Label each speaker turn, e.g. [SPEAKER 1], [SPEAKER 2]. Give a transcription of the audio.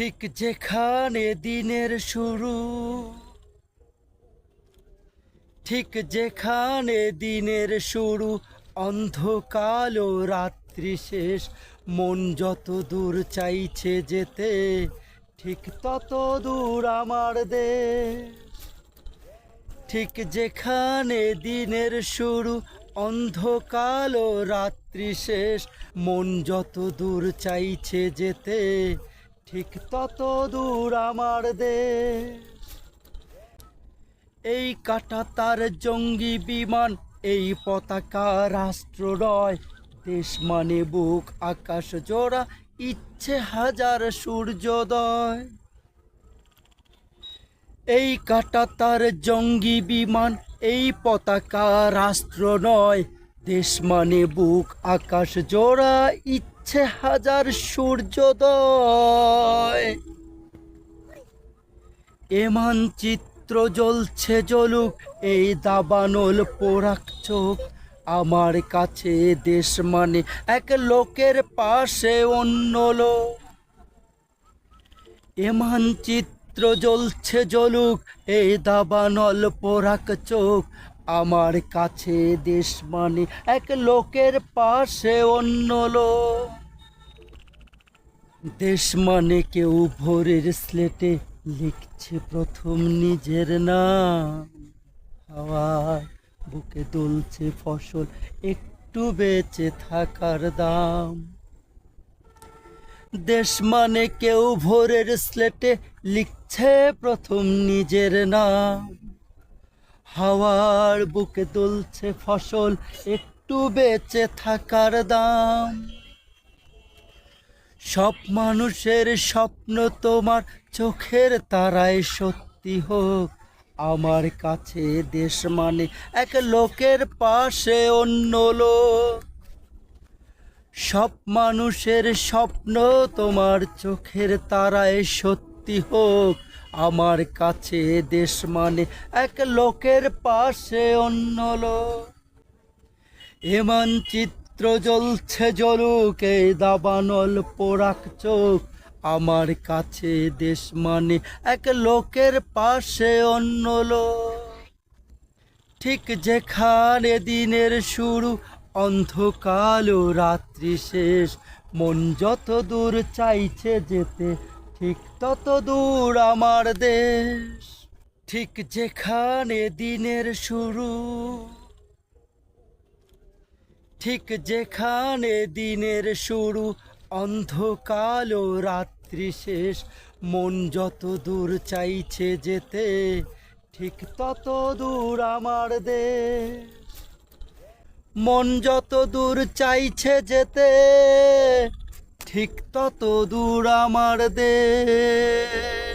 [SPEAKER 1] ঠিক যেখানে দিনের শুরু, ঠিক যেখানে দিনের শুরু, অন্ধকাল রাত্রি শেষ। মন যত দূর চাইছে যেতে, ঠিক তত দূর আমার দেশ। ঠিক যেখানে দিনের শুরু, অন্ধকাল রাত্রি শেষ। মন যত দূর চাইছে যেতে ঠিক তত দূর আমার দেশ। এই কাটা তার জঙ্গি বিমান, এই পতাকা রাষ্ট্র নয় দেশ মানে বুক, আকাশ জোড়া, ইচ্ছে হাজার সূর্যোদয়। এই কাটা তার জঙ্গি বিমান, এই পতাকা রাষ্ট্র নয়। দেশ মানে বুক, আকাশ জোড়া ইচ্ছে হাজার সূর্যোদয়। এ মানচিত্র জ্বলছে জ্বলুক, এই দাবানল পোড়াক চোখ। আমার কাছে দেশ মানে এক লোকের পাশে অন্য লোক। এ মানচিত্র জ্বলছে জ্বলুক, এই দাবানল পোড়াক চোখ। আমার কাছে দেশ মানে এক লোকের পাশে অন্য লোক। দেশ মানে কেউ ভোরের স্লেটে লিখছে প্রথম নিজের নাম। হাওয়ায় বুকে দুলছে ফসল, একটু বেঁচে থাকার দাম। দেশ মানে কেউ ভোরের স্লেটে লিখছে প্রথম নিজের নাম। হাওয়ার বুকে দুলছে ফসল, একটু বেঁচে থাকার দাম। সব মানুষের স্বপ্ন তোমার চোখের তারায় সত্যি হোক। আমার কাছে দেশ মানে এক লোকের পাশে অন্য লোক। সব মানুষের স্বপ্ন তোমার চোখের তারায় সত্যি হোক। আমার কাছে দেশ মানে এক লোকের পাশে অন্য লোক। এ মানচিত্র জ্বলছে জ্বলুক এই দাবানল পোড়াক চোখ। আমার কাছে দেশ মানে এক লোকের পাশে অন্য লোক। ঠিক যেখানে দিনের শুরু, অন্ধকাল রাত্রি শেষ। মন যত দূর চাইছে যেতে, ঠিক তত দূর আমার দেশ। ঠিক যেখানে দিনের শুরু। ঠিক যেখানে দিনের শুরু, অন্ধকাল রাত্রি শেষ। মন যত দূর চাইছে যেতে, ঠিক তত দূর আমার দেশ। মন যত দূর চাইছে যেতে, ঠিক তত দূর আমার দেশ।